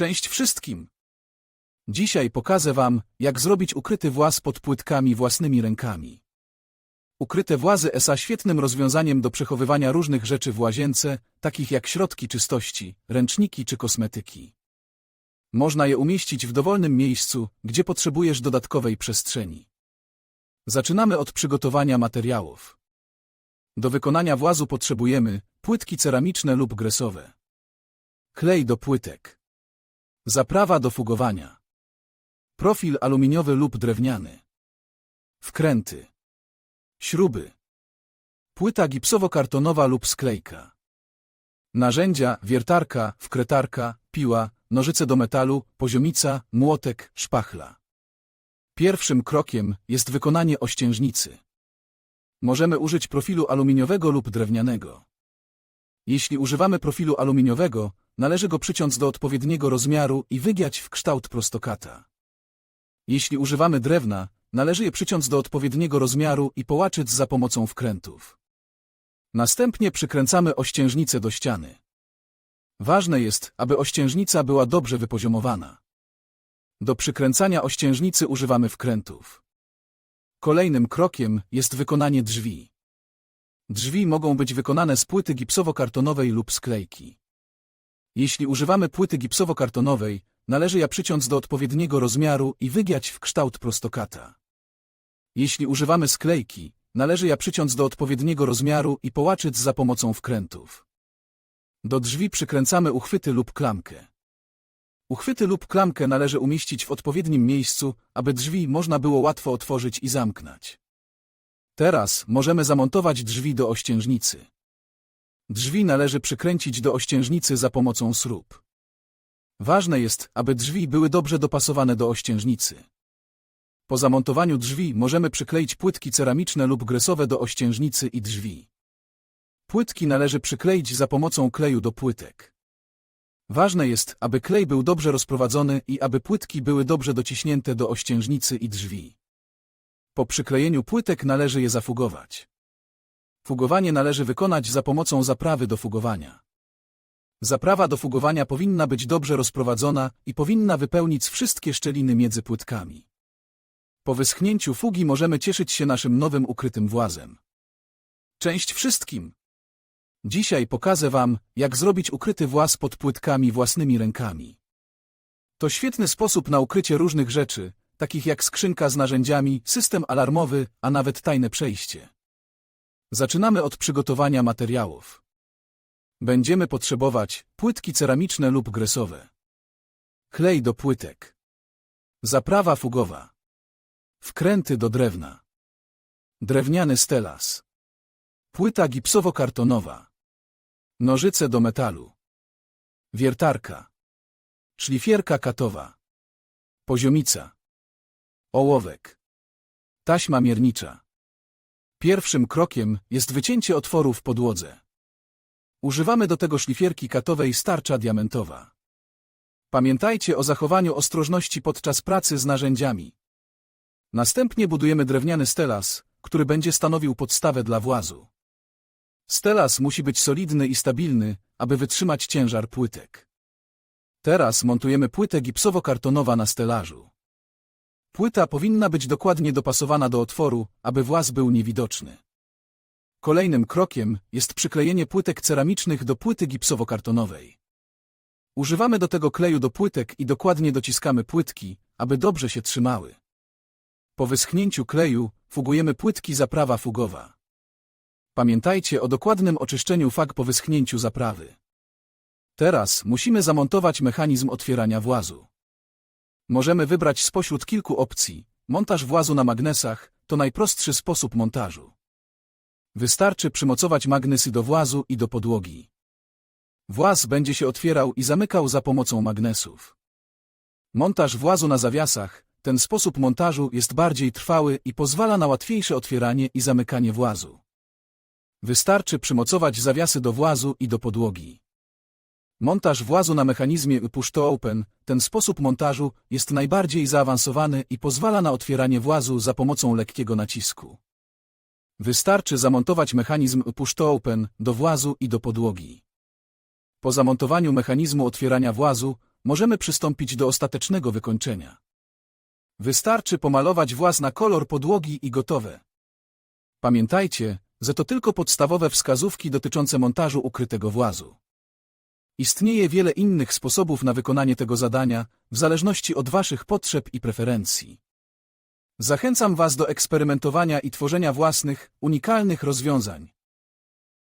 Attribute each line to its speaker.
Speaker 1: Cześć wszystkim! Dzisiaj pokażę Wam, jak zrobić ukryty właz pod płytkami własnymi rękami. Ukryte włazy SA świetnym rozwiązaniem do przechowywania różnych rzeczy w łazience, takich jak środki czystości, ręczniki czy kosmetyki. Można je umieścić w dowolnym miejscu, gdzie potrzebujesz dodatkowej przestrzeni. Zaczynamy od przygotowania materiałów. Do wykonania włazu potrzebujemy płytki ceramiczne lub gresowe. Klej do płytek. Zaprawa do fugowania. Profil aluminiowy lub drewniany. Wkręty. Śruby. Płyta gipsowo-kartonowa lub sklejka. Narzędzia, wiertarka, wkretarka, piła, nożyce do metalu, poziomica, młotek, szpachla. Pierwszym krokiem jest wykonanie ościężnicy. Możemy użyć profilu aluminiowego lub drewnianego. Jeśli używamy profilu aluminiowego, należy go przyciąć do odpowiedniego rozmiaru i wygiać w kształt prostokata. Jeśli używamy drewna, należy je przyciąć do odpowiedniego rozmiaru i połaczyć za pomocą wkrętów. Następnie przykręcamy ościężnicę do ściany. Ważne jest, aby ościężnica była dobrze wypoziomowana. Do przykręcania ościężnicy używamy wkrętów. Kolejnym krokiem jest wykonanie drzwi. Drzwi mogą być wykonane z płyty gipsowo-kartonowej lub sklejki. Jeśli używamy płyty gipsowo-kartonowej, należy ją przyciąć do odpowiedniego rozmiaru i wygiać w kształt prostokata. Jeśli używamy sklejki, należy ją przyciąć do odpowiedniego rozmiaru i połaczyć za pomocą wkrętów. Do drzwi przykręcamy uchwyty lub klamkę. Uchwyty lub klamkę należy umieścić w odpowiednim miejscu, aby drzwi można było łatwo otworzyć i zamknąć. Teraz możemy zamontować drzwi do ościężnicy. Drzwi należy przykręcić do ościężnicy za pomocą srób. Ważne jest, aby drzwi były dobrze dopasowane do ościężnicy. Po zamontowaniu drzwi możemy przykleić płytki ceramiczne lub gresowe do ościężnicy i drzwi. Płytki należy przykleić za pomocą kleju do płytek. Ważne jest, aby klej był dobrze rozprowadzony i aby płytki były dobrze dociśnięte do ościężnicy i drzwi. Po przyklejeniu płytek należy je zafugować. Fugowanie należy wykonać za pomocą zaprawy do fugowania. Zaprawa do fugowania powinna być dobrze rozprowadzona i powinna wypełnić wszystkie szczeliny między płytkami. Po wyschnięciu fugi możemy cieszyć się naszym nowym ukrytym włazem. Cześć wszystkim! Dzisiaj pokażę Wam, jak zrobić ukryty właz pod płytkami własnymi rękami. To świetny sposób na ukrycie różnych rzeczy, takich jak skrzynka z narzędziami, system alarmowy, a nawet tajne przejście. Zaczynamy od przygotowania materiałów. Będziemy potrzebować płytki ceramiczne lub gresowe. Klej do płytek. Zaprawa fugowa. Wkręty do drewna. Drewniany stelas. Płyta gipsowo-kartonowa. Nożyce do metalu. Wiertarka. Szlifierka katowa. Poziomica. Ołówek. Taśma miernicza. Pierwszym krokiem jest wycięcie otworu w podłodze. Używamy do tego szlifierki katowej starcza diamentowa. Pamiętajcie o zachowaniu ostrożności podczas pracy z narzędziami. Następnie budujemy drewniany stelas, który będzie stanowił podstawę dla włazu. Stelas musi być solidny i stabilny, aby wytrzymać ciężar płytek. Teraz montujemy płytę gipsowo-kartonowa na stelażu. Płyta powinna być dokładnie dopasowana do otworu, aby właz był niewidoczny. Kolejnym krokiem jest przyklejenie płytek ceramicznych do płyty gipsowo-kartonowej. Używamy do tego kleju do płytek i dokładnie dociskamy płytki, aby dobrze się trzymały. Po wyschnięciu kleju fugujemy płytki zaprawa fugowa. Pamiętajcie o dokładnym oczyszczeniu fag po wyschnięciu zaprawy. Teraz musimy zamontować mechanizm otwierania włazu. Możemy wybrać spośród kilku opcji. Montaż włazu na magnesach to najprostszy sposób montażu. Wystarczy przymocować magnesy do włazu i do podłogi. Właz będzie się otwierał i zamykał za pomocą magnesów. Montaż włazu na zawiasach, ten sposób montażu jest bardziej trwały i pozwala na łatwiejsze otwieranie i zamykanie włazu. Wystarczy przymocować zawiasy do włazu i do podłogi. Montaż włazu na mechanizmie push to open, ten sposób montażu jest najbardziej zaawansowany i pozwala na otwieranie włazu za pomocą lekkiego nacisku. Wystarczy zamontować mechanizm push to open do włazu i do podłogi. Po zamontowaniu mechanizmu otwierania włazu możemy przystąpić do ostatecznego wykończenia. Wystarczy pomalować właz na kolor podłogi i gotowe. Pamiętajcie, że to tylko podstawowe wskazówki dotyczące montażu ukrytego włazu. Istnieje wiele innych sposobów na wykonanie tego zadania, w zależności od Waszych potrzeb i preferencji. Zachęcam Was do eksperymentowania i tworzenia własnych, unikalnych rozwiązań.